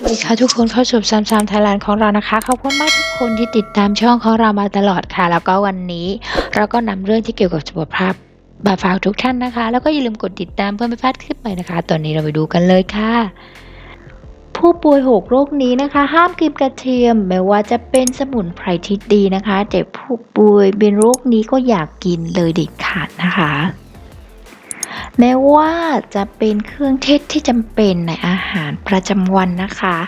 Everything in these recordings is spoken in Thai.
สวัสดีค่ะทุกคนเข้าสู่ซัมซัมไทยแลนด์ของเรานะคะขอบคุณมากทุกคนที่ติดตามช่องของเรามาตลอดค่ะ แล้วก็วันนี้ เราก็นำเรื่องที่เกี่ยวกับสุขภาพมาฝากทุกท่านนะคะ แล้วก็อย่าลืมกดติดตามเพื่อไม่พลาดคลิปใหม่นะคะ ตอนนี้เราไปดูกันเลยค่ะ ผู้ป่วยหกโรคนี้นะคะ ห้ามกินกระเทียมแม้ว่าจะเป็นสมุนไพรที่ดีนะคะแต่ผู้ป่วยเป็นโรคนี้ก็อยากกินเลยเด็ดขาดนะคะ แม้ว่าจะเป็นเครื่องเทศที่จำเป็นในอาหารประจำวันนะคะ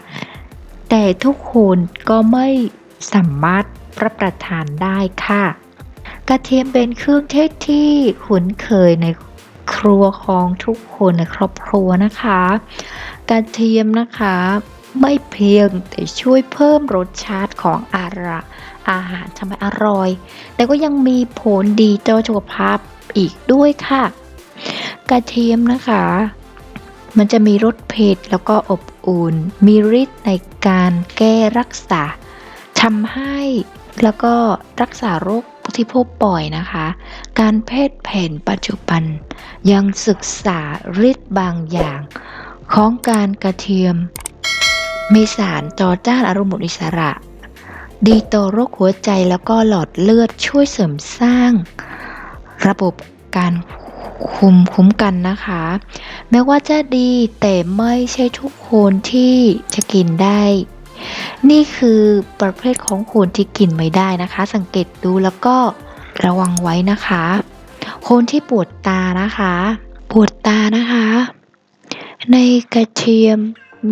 แต่ทุกคนก็ไม่สามารถรับประทานได้ค่ะ กระเทียมเป็นเครื่องเทศที่คุ้นเคยในครัวของทุกคนในครอบครัวนะคะ กระเทียมนะคะไม่เพียงแต่ช่วยเพิ่มรสชาติของอาระอาหารทำให้อร่อย แต่ก็ยังมีผลดีต่อสุขภาพอีกด้วยค่ะ กระเทียมนะคะ มันจะมีรสเผ็ดแล้วก็อบอุ่น มีฤทธิ์ในการแก้รักษาทำให้แล้วก็รักษาโรคที่พบบ่อยนะคะ การแพทย์แผนปัจจุบัน ยังศึกษาฤทธิ์บางอย่าง ของการกระเทียม มีสารต่อต้านอนุมูลอิสระ ดีต่อโรคหัวใจแล้วก็หลอดเลือดช่วยเสริมสร้าง ระบบการ คุมคุ้มกันนะคะ แม้ว่าจะดีแต่ไม่ใช่ทุกคนที่จะกินได้ นี่คือประเภทของคนที่กินไม่ได้นะคะ สังเกตดูแล้วก็ระวังไว้นะคะ คนที่ปวดตานะคะ ปวดตานะคะ ในกระเทียม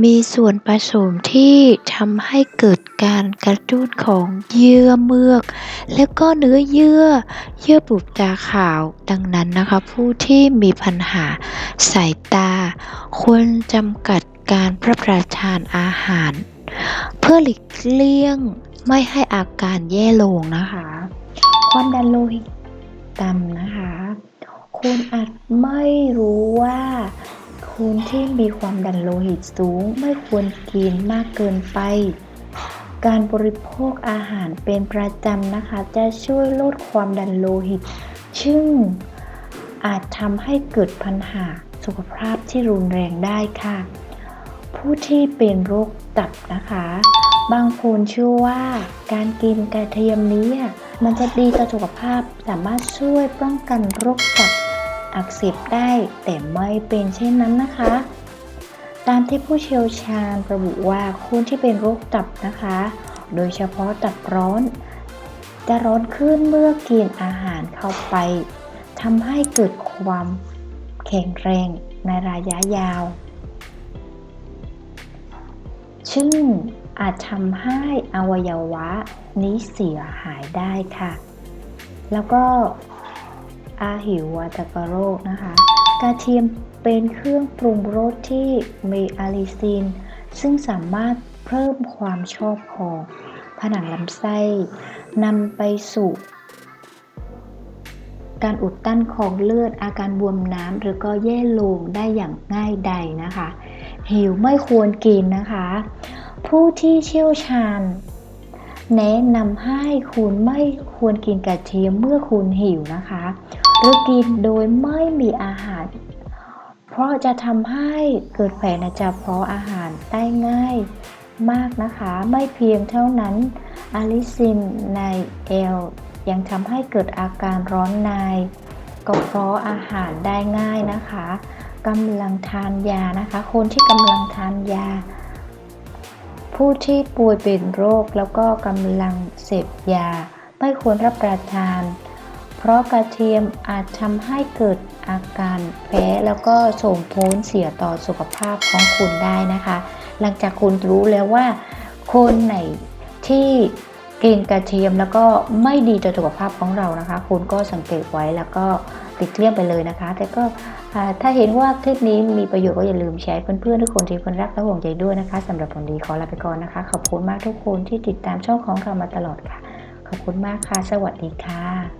มีส่วนผสมที่ทำให้เกิด การกระตุ้นของเยื่อเมือก แล้วก็เนื้อเยื่อ เยื่อบุตาขาว ดังนั้นนะคะ ผู้ที่มีปัญหาสายตา ควรจำกัดการรับประทานอาหาร เพื่อหลีกเลี่ยงไม่ให้อาการแย่ลงนะคะ ความดันโลหิตต่ำนะคะ คุณอาจไม่รู้ว่าคุณที่มีความดันโลหิตสูงไม่ควรกินมากเกินไป การบริโภคอาหารเป็นประจำนะคะ จะช่วยลดความดันโลหิต ซึ่งอาจทำให้เกิดปัญหาสุขภาพที่รุนแรงได้ค่ะ ผู้ที่เป็นโรคตับนะคะ บางคนเชื่อว่าการกินกระเทียมนี้อะมันจะดีต่อสุขภาพสามารถช่วยป้องกันโรคตับอักเสบได้ แต่ไม่เป็นเช่นนั้นนะคะ ตามที่ผู้เชี่ยวชาญระบุว่าคนที่เป็นโรคตับนะคะ โดยเฉพาะตับร้อน จะร้อนขึ้นเมื่อกินอาหารเข้าไปทำให้เกิดความแข็งแรงในระยะยาว ซึ่งอาจทำให้อวัยวะนี้เสียหายได้ค่ะ แล้วก็อาหิววัตกโรคนะคะ กระเทียมเป็นเครื่องปรุงรสที่มีอาลิซิน ซึ่งสามารถเพิ่มความชอบของผนังลำไส้นำไปสู่การอุดตันของเลือดอาการบวมน้ำหรือก็แย่ลงได้อย่างง่ายใดนะคะ หิวไม่ควรกินนะคะ ผู้ที่เชี่ยวชาญ แนะนำให้คุณไม่ควรกินกระเทียมเมื่อคุณหิวนะคะ หรือกินโดยไม่มีอาหาร เพราะจะทำให้เกิดแผลในกระเพาะอาหารได้ง่ายมากนะคะ ไม่เพียงเท่านั้นอาลิซินในเอลยังทำให้เกิดอาการร้อนในกระเพาะอาหารได้ง่ายนะคะกำลังทานยานะคะ คนที่กำลังทานยา ผู้ที่ป่วยเป็นโรคแล้วก็กำลังเสพยา ไม่ควรรับประทาน เพราะกระเทียมอาจทำให้เกิดอาการแพ้แล้วก็ส่งผลเสียต่อสุขภาพของคุณได้นะคะ หลังจากคุณรู้แล้วว่าคนไหนที่ กินกระเทียมแล้วก็ไม่ดีต่อสุขภาพของเรานะคะ คุณก็สังเกตไว้แล้วก็ติดเลี่ยงไปเลยนะคะ แต่ก็ถ้าเห็นว่าคลิปนี้มีประโยชน์ก็อย่าลืมแชร์เพื่อนๆทุกคนที่คนรักและห่วงใยด้วยนะคะสำหรับวันนี้ขอลาไปก่อนนะคะ ขอบคุณมากทุกคนที่ติดตามช่องของเรามาตลอดค่ะ ขอบคุณมากค่ะ สวัสดีค่ะ